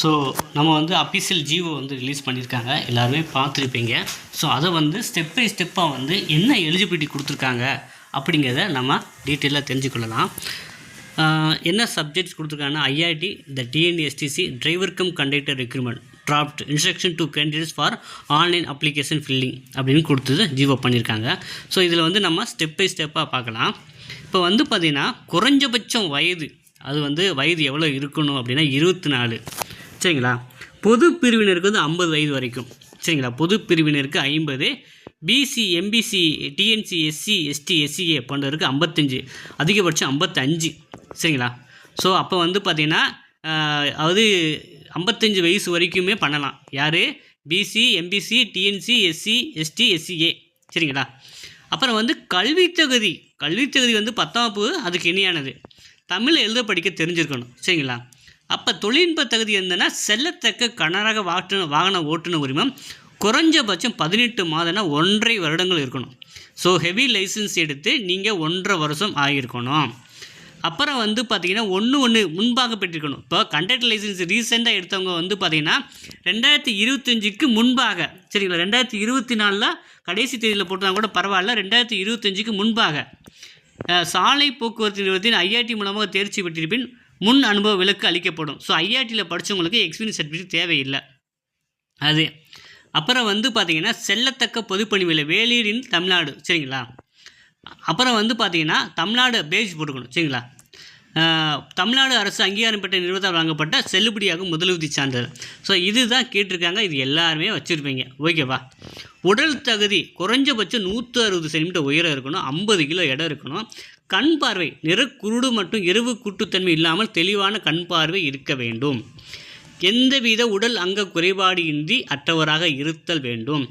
So நம்ம வந்து official Jio வந்து ரிலீஸ் பண்ணியிருக்காங்க. எல்லாருமே பார்த்துருப்பீங்க. ஸோ அதை வந்து ஸ்டெப் பை ஸ்டெப்பாக வந்து என்ன எலிஜிபிலிட்டி கொடுத்துருக்காங்க அப்படிங்கிறத நம்ம டீட்டெயிலாக தெரிஞ்சுக்கொள்ளலாம். என்ன சப்ஜெக்ட்ஸ் கொடுத்துருக்காங்கன்னா IIT the TNSTC driver cum conductor recruitment draft instruction to candidates for online application filling அப்படின்னு கொடுத்தது ஜீவோ பண்ணியிருக்காங்க. ஸோ இதில் வந்து நம்ம ஸ்டெப் பை ஸ்டெப்பாக பார்க்கலாம். இப்போ வந்து பார்த்திங்கன்னா குறைஞ்சபட்சம் வயது அது வந்து வயது எவ்வளோ இருக்கணும் அப்படின்னா இருபத்தி நாலு. சரிங்களா? பொது பிரிவினருக்கு வந்து ஐம்பது வயது வரைக்கும். சரிங்களா? பொது பிரிவினருக்கு ஐம்பது BC MBC DNC SC ST SCA போன்றவருக்கு ஐம்பத்தஞ்சு அதிகபட்சம் ஐம்பத்தஞ்சு. சரிங்களா? ஸோ அப்போ வந்து பார்த்திங்கன்னா அதாவது ஐம்பத்தஞ்சு வயசு வரைக்குமே பண்ணலாம். யார்? BC MBC DNC SC ST SCA சரிங்களா? அப்புறம் வந்து கல்வித்தகுதி கல்வித்தகுதி வந்து பத்தாம் வகுப்பு அதுக்கு இணையானது. தமிழ் எழுத படிக்க தெரிஞ்சிருக்கணும். சரிங்களா? அப்போ தொழில்நுட்ப தகுதி என்னன்னா செல்லத்தக்க கனரக வாட்டு வாகன ஓட்டுநர் உரிமம் குறைஞ்சபட்சம் பதினெட்டு மாதம்னா ஒன்றரை வருடங்கள் இருக்கணும். ஸோ ஹெவி லைசன்ஸ் எடுத்து நீங்கள் ஒன்றரை வருஷம் ஆகியிருக்கணும். அப்புறம் வந்து பார்த்தீங்கன்னா ஒன்று ஒன்று முன்பாக பெற்றிருக்கணும். இப்போ கண்டக்டர் லைசன்ஸ் ரீசெண்டாக எடுத்தவங்க வந்து பார்த்தீங்கன்னா ரெண்டாயிரத்தி இருபத்தஞ்சுக்கு முன்பாக சரிங்களா? ரெண்டாயிரத்தி இருபத்தி நாலில் கடைசி தேதியில் போட்டால் கூட பரவாயில்ல. ரெண்டாயிரத்தி இருபத்தஞ்சுக்கு முன்பாக சாலை போக்குவரத்து நிறுவனத்தின் ஐஆர்டி மூலமாக தேர்ச்சி பெற்றிருப்பின் முன் அனுபவ விலக்கு அளிக்கப்படும். ஸோ ஐஆர்டியில் படித்தவங்களுக்கு எக்ஸ்பீரியன்ஸ் சர்டிஃபிகேட் தேவையில்லை. அது. அப்புறம் வந்து பார்த்தீங்கன்னா செல்லத்தக்க பொதுப்பணி விலை வேலூரின் தமிழ்நாடு சரிங்களா? அப்புறம் வந்து பார்த்தீங்கன்னா தமிழ்நாடு பேஜ் போட்டுக்கணும் சரிங்களா? தமிழ்நாடு அரசு அங்கீகாரம் பெற்ற நிறுவனத்தால் வழங்கப்பட்ட செல்லுபடியாகும் முதலுதவி சான்றிதழ். ஸோ இதுதான் கேட்டிருக்காங்க. இது எல்லாருமே வச்சுருப்பீங்க. ஓகேவா? உடல் தகுதி குறைஞ்சபட்சம் நூற்றி அறுபது சென்டிமீட்டர் உயரம் இருக்கணும் ஐம்பது கிலோ இடம் இருக்கணும். கண் பார்வை நிறக்குருடு மற்றும் எருவு கூட்டுத்தன்மை இல்லாமல் தெளிவான கண் பார்வை இருக்க வேண்டும். எந்தவித உடல் அங்க குறைபாடு இன்றி அற்றவராக இருத்தல் வேண்டும்.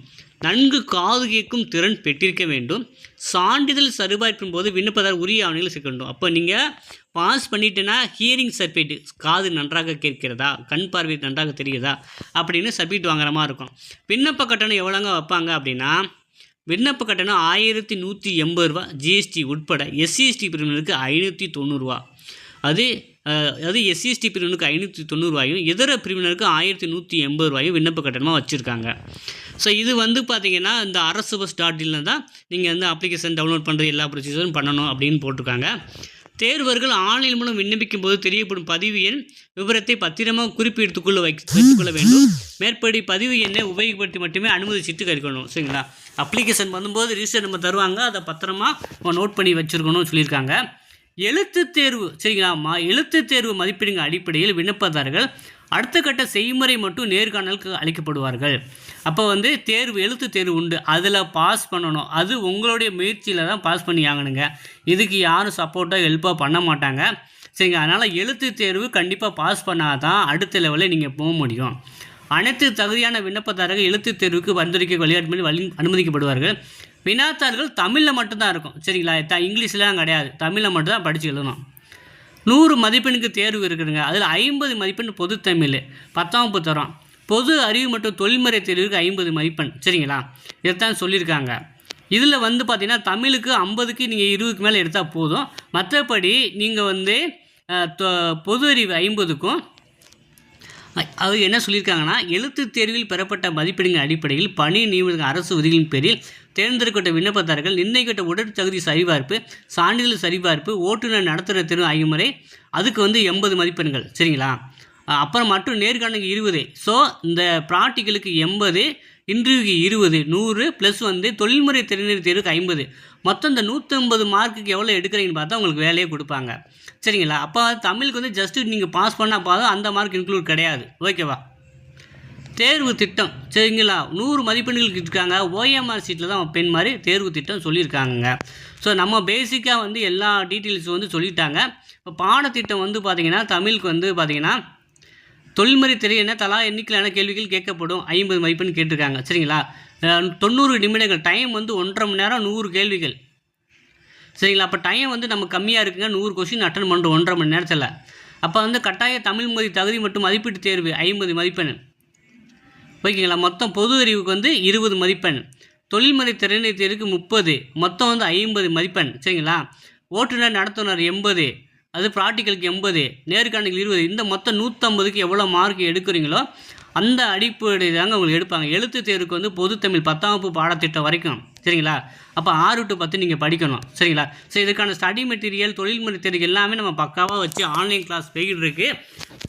நன்கு காது கேட்கும் திறன் பெற்றிருக்க வேண்டும். சான்றிதழ் சரிபார்ப்பின் போது விண்ணப்பதார் உரிய ஆவணங்களை சேர்க்க வேண்டும். அப்போ நீங்கள் பாஸ் பண்ணிட்டேன்னா ஹியரிங் சர்டிஃபிகேட் காது நன்றாக கேட்கிறதா? கண் பார்வை நன்றாக தெரியுதா அப்படின்னு சர்டிஃபிகேட் வாங்குற மாதிரி இருக்கும். விண்ணப்ப கட்டணம் எவ்வளோங்க வைப்பாங்க அப்படின்னா விண்ணப்ப கட்டணம் ஆயிரத்தி நூற்றி எண்பது ரூபா ஜிஎஸ்டி உட்பட எஸ்சிஎஸ்டி பிரிவினருக்கு ஐநூற்றி தொண்ணூறுரூவா அது அது எஸ்சிஎஸ்டி பிரிவினருக்கு ஐநூற்றி தொண்ணூறுவாயும் இதர பிரிவினருக்கு ஆயிரத்தி நூற்றி எண்பது ரூபாயும் விண்ணப்ப கட்டணமாக வச்சுருக்காங்க. ஸோ இது வந்து பார்த்திங்கன்னா இந்த அரசு பஸ் டாட் இனில் தான் நீங்கள் வந்து அப்ளிகேஷன் டவுன்லோட் பண்ணுறது எல்லா ப்ரொசீஜரும் பண்ணணும் அப்படின்னு போட்டிருக்காங்க. தேர்வர்கள் ஆன்லைன் மூலம் விண்ணப்பிக்கும் போது தெரியப்படும் பதிவு எண் விவரத்தை பத்திரமாக குறிப்பிட்டுக்கொள்ள வை வைத்துக்கொள்ள வேண்டும். மேற்படி பதிவு எண்ணை உபயோகப்படுத்தி மட்டுமே அனுமதி சீட்டு கறிக்கணும். சரிங்களா? அப்ளிகேஷன் பண்ணும்போது ரிஜிஸ்டர் நம்ம தருவாங்க. அதை பத்திரமா நோட் பண்ணி வச்சுருக்கணும்னு சொல்லியிருக்காங்க. எழுத்து தேர்வு சரிங்களா? மா எழுத்து தேர்வு மதிப்பீடுங்க அடிப்படையில் விண்ணப்பதாரர்கள் அடுத்த கட்ட செய்முறை மட்டும் நேர்காணலுக்கு அளிக்கப்படுவார்கள். அப்போ வந்து தேர்வு எழுத்து தேர்வு உண்டு. அதில் பாஸ் பண்ணணும். அது உங்களுடைய முயற்சியில் தான் பாஸ் பண்ணி ஆகணுங்க. இதுக்கு யாரும் சப்போர்ட்டாக ஹெல்ப்பாக பண்ண மாட்டாங்க. சரிங்க அதனால் எழுத்து தேர்வு கண்டிப்பாக பாஸ் பண்ணால் தான் அடுத்த லெவலில் நீங்கள் போக முடியும். அனைத்து தகுதியான விண்ணப்பதாரர்கள் எழுத்து தேர்வுக்கு பரிந்துரைக்க விளையாட்டு வழி அனுமதிக்கப்படுவார்கள். வினாத்தார்கள் தமிழில் மட்டும்தான் இருக்கும். சரிங்களா த இங்கிலீஷ்லாம் கிடையாது. தமிழில் மட்டும்தான் படித்து எழுதணும். நூறு மதிப்பெண்ணுக்கு தேர்வு இருக்குதுங்க. அதில் ஐம்பது மதிப்பெண் பொது தமிழ். பத்தாம் வகுப்பு பொது அறிவு மற்றும் தொழில்முறை தேர்வுக்கு ஐம்பது மதிப்பெண். சரிங்களா? இதைத்தான் சொல்லியிருக்காங்க. இதில் வந்து பார்த்திங்கன்னா தமிழுக்கு ஐம்பதுக்கு நீங்கள் இருபதுக்கு மேலே எடுத்தால் போதும். மற்றபடி நீங்கள் வந்து தொ- பொது அறிவு ஐம்பதுக்கும் அது என்ன சொல்லியிருக்காங்கன்னா எழுத்துத் தேர்வில் பெறப்பட்ட மதிப்பெண்களின் அடிப்படையில் பணி நியமன அரசு விதிகளின் பேரில் தேர்ந்தெடுக்கப்பட்ட விண்ணப்பதாரர்கள் நிர்ணயிக்கப்பட்ட உடல் தகுதி சரிபார்ப்பு சான்றிதழ் சரிபார்ப்பு ஓட்டுநர் நடத்துகிற தேர்வு ஆகிய முறை அதுக்கு வந்து எண்பது மதிப்பெண்கள். சரிங்களா? அப்புறம் மட்டும் நேர்காணலுக்கு இருபது. ஸோ இந்த ப்ராக்டிக்கலுக்கு எண்பது இன்டர்வியூக்கு இருபது நூறு ப்ளஸ் வந்து தொழில்முறை திறனர் தேர்வுக்கு ஐம்பது. மொத்தம் இந்த நூற்றம்பது மார்க்குக்கு எவ்வளோ எடுக்கிறீங்கன்னு பார்த்தா உங்களுக்கு வேலையை கொடுப்பாங்க. சரிங்களா? அப்போ தமிழுக்கு வந்து ஜஸ்ட்டு நீங்கள் பாஸ் பண்ணால் பார்த்தா அந்த மார்க் இன்க்ளூட் கிடையாது. ஓகேவா தேர்வு திட்டம். சரிங்களா? நூறு மதிப்பெண்களுக்கு இருக்காங்க ஓஎம்ஆர் சீட்டில் தான் பெண் மாதிரி தேர்வு திட்டம் சொல்லியிருக்காங்க ஸோ நம்ம பேசிக்காக வந்து எல்லா டீட்டெயில்ஸும் வந்து சொல்லிட்டாங்க. இப்போ பாடத்திட்டம் வந்து பார்த்திங்கன்னா தமிழுக்கு வந்து பார்த்திங்கன்னா தொழில்முறை தெரியன தலா எண்ணிக்கையிலான கேள்விகள் கேட்கப்படும். ஐம்பது மதிப்பெண் கேட்டிருக்காங்க. சரிங்களா? தொண்ணூறு நிமிடங்கள். டைம் வந்து ஒன்றரை மணி நேரம் நூறு கேள்விகள். சரிங்களா? அப்போ டைம் வந்து நம்ம கம்மியாக இருக்குங்க. நூறு கொஸ்டின் அட்டன் பண்ணுறோம் ஒன்றரை மணி நேரத்தில். அப்போ வந்து கட்டாய தமிழ் மொழி தகுதி மற்றும் மதிப்பீட்டு தேர்வு ஐம்பது மதிப்பெண். ஓகேங்களா? மொத்தம் பொது அறிவுக்கு வந்து இருபது மதிப்பெண். தொழில்முறை திறனை தேர்வுக்கு முப்பது. மொத்தம் வந்து ஐம்பது மதிப்பெண். சரிங்களா? ஓட்டுநர் நடத்துனர் எண்பது. அது ப்ராக்டிக்கலுக்கு எண்பது. நேர்காணலுக்கு இருபது. இந்த மொத்தம் நூற்றம்பதுக்கு எவ்வளோ மார்க் எடுக்கிறீங்களோ அந்த அடிப்படையில் தாங்க உங்களுக்கு எடுப்பாங்க. எழுத்து தேர்வுக்கு வந்து பொதுத்தமிழ் பத்தாம் வகுப்பு பாடத்திட்டம் வரைக்கும். சரிங்களா? அப்போ ஆறு டு பத்து நீங்கள் படிக்கணும். சரிங்களா? ஸோ இதுக்கான ஸ்டடி மெட்டீரியல் தொழில்முறை தேர்வு எல்லாமே நம்ம பக்காவாக வச்சு ஆன்லைன் கிளாஸ் போய்கிட்டு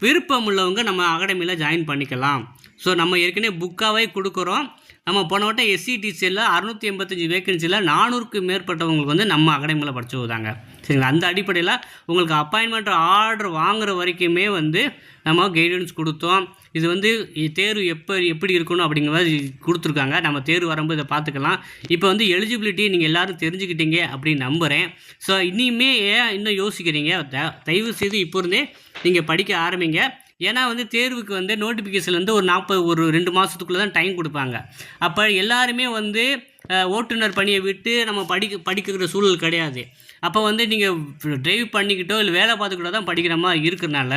விருப்பம் உள்ளவங்க நம்ம அகாடமியில் ஜாயின் பண்ணிக்கலாம். ஸோ நம்ம ஏற்கனவே புக்காகவே கொடுக்குறோம். நம்ம போன வட்டம் எஸ்சிடிசியில் அறுநூற்றி எண்பத்தஞ்சு வேகன்சியில் நானூறுக்கு மேற்பட்டவங்களுக்கு வந்து நம்ம அகாடமியில் படிச்சுதாங்க சரிங்களா? அந்த அடிப்படையில் உங்களுக்கு அப்பாயின்மெண்ட் ஆர்டர் வாங்குற வரைக்குமே வந்து நம்ம கைடன்ஸ் கொடுத்தோம். இது வந்து தேர்வு எப்போ எப்படி இருக்கணும் அப்படிங்கிற மாதிரி கொடுத்துருக்காங்க. நம்ம தேர்வு வரும்போது இதை பார்த்துக்கலாம். இப்போ வந்து எலிஜிபிலிட்டி நீங்கள் எல்லாரும் தெரிஞ்சுக்கிட்டீங்க அப்படின்னு நம்புகிறேன் ஸோ இனிமே ஏன் இன்னும் யோசிக்கிறீங்க? த- தயவு செய்து இப்போ இருந்தே நீங்கள் படிக்க ஆரம்பிங்க. ஏன்னா வந்து தேர்வுக்கு வந்து நோட்டிஃபிகேஷன் வந்து ஒரு நாற்பது ஒரு ரெண்டு மாதத்துக்குள்ளே தான் டைம் கொடுப்பாங்க. அப்போ எல்லாருமே வந்து ஓட்டுநர் பணியை விட்டு நம்ம படிக்க படிக்கிற சூழல் கிடையாது. அப்போ வந்து நீங்கள் டிரைவ் பண்ணிக்கிட்டோ இல்லை வேலை பார்த்துக்கிட்டோ தான் படிக்கிற மாதிரி இருக்கிறனால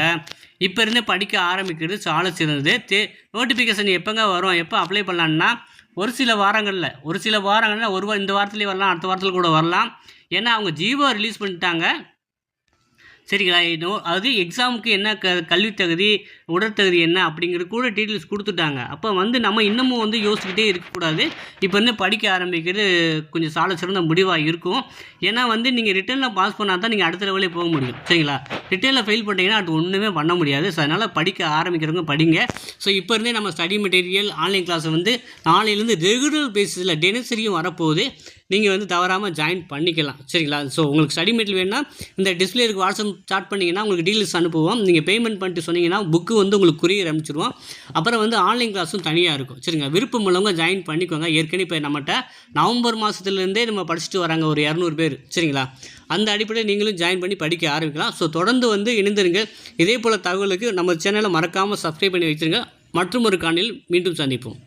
இப்போ இருந்தே படிக்க ஆரம்பிக்கிறது சால சிறந்தது. தே நோட்டிஃபிகேஷன் எப்போங்க வரும் எப்போ அப்ளை பண்ணலான்னா ஒரு சில வாரங்களில் ஒரு சில வாரங்களில் ஒரு இந்த வாரத்துலேயே வரலாம் அடுத்த வாரத்தில் கூட வரலாம். ஏன்னா அவங்க ஜீவோ ரிலீஸ் பண்ணிட்டாங்க. சரிங்களா? நோ அது எக்ஸாமுக்கு என்ன க கல்வி தகுதி உடற்தகுதி என்ன அப்படிங்கிறது கூட டீட்டெயில்ஸ் கொடுத்துட்டாங்க. அப்போ வந்து நம்ம இன்னமும் வந்து யோசிச்சுக்கிட்டே இருக்கக்கூடாது. இப்போ வந்து படிக்க ஆரம்பிக்கிறது கொஞ்சம் சால சிறந்த முடிவாக இருக்கும். ஏன்னா வந்து நீங்கள் ரிட்டனில் பாஸ் பண்ணால் தான் நீங்கள் அடுத்த லெவலே போக முடியும். சரிங்களா? ரிட்டனில் ஃபெயில் பண்ணிட்டீங்கன்னா அது ஒன்றுமே பண்ண முடியாது. ஸோ அதனால் படிக்க ஆரம்பிக்கிறவங்க படிங்க. ஸோ இப்போ இருந்தே நம்ம ஸ்டடி மெட்டீரியல் ஆன்லைன் கிளாஸ் வந்து நாளையிலேருந்து ரெகுலர் பேசிஸில் தினசரியும் வரப்போகுது. நீங்கள் வந்து தவறாமல் ஜாயின் பண்ணிக்கலாம். சரிங்களா? ஸோ உங்களுக்கு ஸ்டடி மெட்டீரியல் வேணுன்னா இந்த டிஸ்பிளேருக்கு வாட்ஸ்அப் ஸ்டார்ட் பண்ணிங்கன்னா உங்களுக்கு டீட்டெயில்ஸ் அனுப்புவோம். நீங்கள் பேமெண்ட் பண்ணிட்டு சொன்னீங்கன்னா புக்கு வந்து உங்களுக்கு குறிய அனுப்பிச்சிடுவோம் அப்புறம் வந்து ஆன்லைன் கிளாஸும் தனியாக இருக்கும். சரிங்க விருப்பம் உள்ளவங்க ஜாயின் பண்ணிக்கோங்க. ஏற்கனவே இப்போ நம்மகிட்ட நவம்பர் மாதத்துலேருந்தே நம்ம படிச்சுட்டு வராங்க ஒரு இரநூறு பேர். சரிங்களா? அந்த அடிப்படையில் நீங்களும் ஜாயின் பண்ணி படிக்க ஆரம்பிக்கலாம். ஸோ தொடர்ந்து வந்து இணைந்திருங்க இதே போல் தகவலுக்கு நம்ம சேனலை மறக்காமல் சப்ஸ்கிரைப் பண்ணி வச்சுருங்க மற்றும் ஒரு காணில் மீண்டும் சந்திப்போம்.